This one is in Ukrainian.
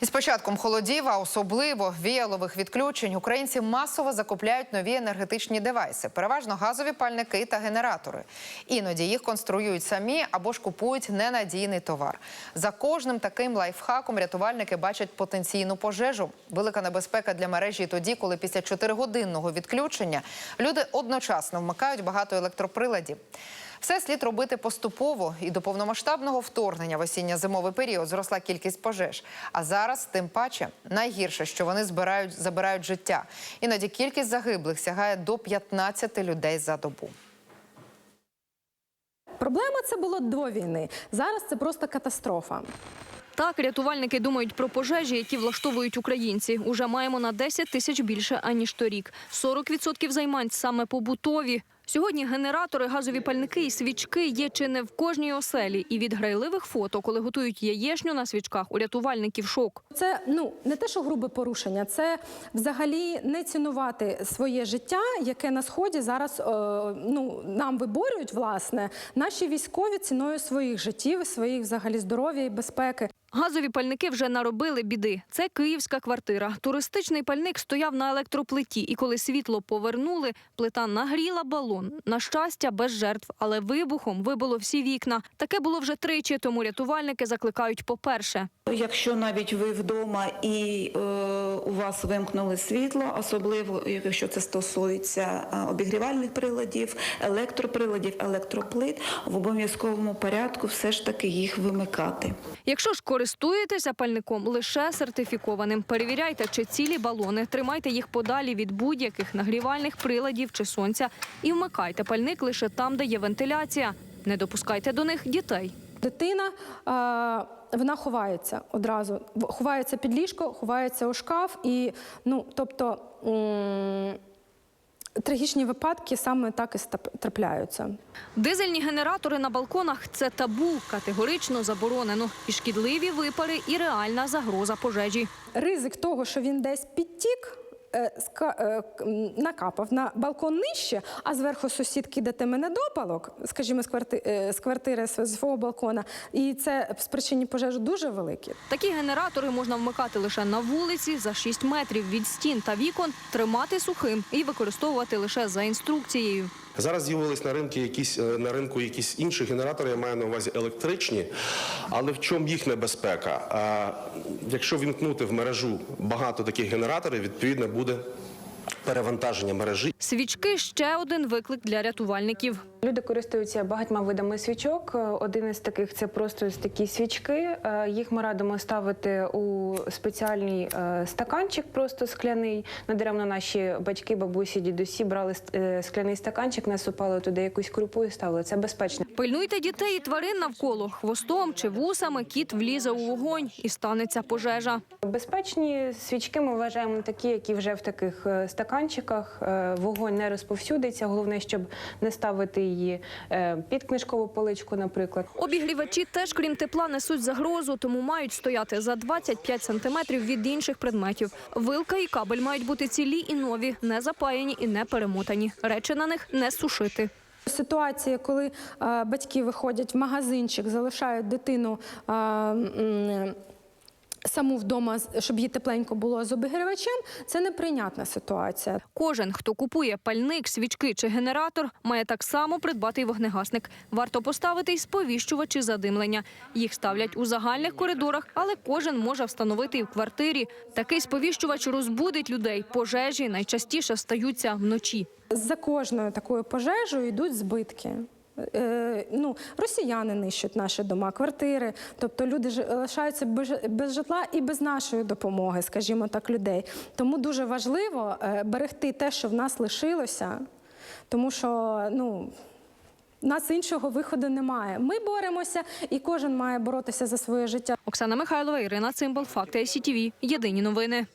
Із початком холодів, а особливо віялових відключень, українці масово закупляють нові енергетичні девайси, переважно газові пальники та генератори. Іноді їх конструюють самі або ж купують ненадійний товар. За кожним таким лайфхаком рятувальники бачать потенційну пожежу. Велика небезпека для мережі тоді, коли після чотиригодинного відключення люди одночасно вмикають багато електроприладів. Все слід робити поступово і до повномасштабного вторгнення в осінньо-зимовий період зросла кількість пожеж. А зараз тим паче найгірше, що вони збирають забирають життя. Іноді кількість загиблих сягає до 15 людей за добу. Проблема це було до війни. Зараз це просто катастрофа. Так, рятувальники думають про пожежі, які влаштовують українці. Уже маємо на 10 тисяч більше аніж торік. 40% займань саме побутові. Сьогодні генератори, газові пальники і свічки є чи не в кожній оселі. І від грайливих фото, коли готують яєшню на свічках, у рятувальників шок. Це ну не те, що грубе порушення, це взагалі не цінувати своє життя, яке на сході зараз е, ну нам виборюють власне наші військові ціною своїх життів, своїх взагалі здоров'я і безпеки. Газові пальники вже наробили біди. Це київська квартира. Туристичний пальник стояв на електроплиті, і коли світло повернули, плита нагріла балон. На щастя, без жертв, але вибухом вибило всі вікна. Таке було вже тричі, тому рятувальники закликають по-перше. Якщо навіть ви вдома і е, у вас вимкнули світло, особливо якщо це стосується е, обігрівальних приладів, електроприладів, електроплит, в обов'язковому порядку все ж таки їх вимикати. Якщо ж користуєтеся пальником лише сертифікованим, перевіряйте, чи цілі балони, тримайте їх подалі від будь-яких нагрівальних приладів чи сонця і вмикайте пальник лише там, де є вентиляція. Не допускайте до них дітей. Дитина вона ховається одразу, ховається під ліжко, ховається у шкаф, і ну тобто. Трагічні випадки саме так і трапляються. Дизельні генератори на балконах це табу, категорично заборонено. І шкідливі випари, і реальна загроза пожежі. Ризик того, що він десь підтік, накапав на балкон нижче, а зверху сусід кидатиме допалок, скажімо, з квартири, з свого балкона, і це спричині пожежу дуже великі. Такі генератори можна вмикати лише на вулиці за 6 метрів від стін та вікон, тримати сухим і використовувати лише за інструкцією. Зараз з'явились на ринку якісь е, на ринку якісь інші генератори, я маю на увазі електричні. Але в чому їх небезпека? Якщо вімкнути в мережу багато таких генераторів, відповідно буде перевантаження мережі. Свічки ще один виклик для рятувальників. Люди користуються багатьма видами свічок. Е, Один із таких це просто такі свічки. Е, Їх ми радимо ставити у спеціальний е, стаканчик, просто скляний. Надаремно наші батьки, бабусі, дідусі брали скляний стаканчик, насипали туди якусь крупу і ставили. Це безпечно. Пильнуйте дітей і тварин навколо. Хвостом чи вусами кіт влізе у вогонь і станеться пожежа. Безпечні свічки ми вважаємо такі, які вже в таких стаканчиках. Вогонь не розповсюдиться. Головне, щоб не ставити її е, під книжкову поличку, наприклад. Обігрівачі теж, крім тепла, несуть загрозу, тому мають стояти за 25 сантиметрів від інших предметів. Вилка і кабель мають бути цілі і нові, не запаяні і не перемотані. Речі на них не сушити. Ситуація, коли е, батьки виходять в магазинчик, залишають дитину. Саму вдома, щоб їй тепленько було з обігрівачем, це неприйнятна ситуація. Кожен, хто купує пальник, свічки чи генератор, має так само придбати й вогнегасник. Варто поставити й сповіщувачі задимлення. Їх ставлять у загальних коридорах, але кожен може встановити і в квартирі. Такий сповіщувач розбудить людей. Пожежі найчастіше стаються вночі. За кожною такою пожежею йдуть збитки. Е, ну, росіяни нищать наші дома, квартири. Тобто люди лишаються без, житла і без нашої допомоги, скажімо так, людей. Тому дуже важливо е, берегти те, що в нас лишилося, тому що ну. Нас іншого виходу немає. Ми боремося, і кожен має боротися за своє життя. Оксана Михайлова, Ірина Цимбал, Факти СІТВ. Єдині новини.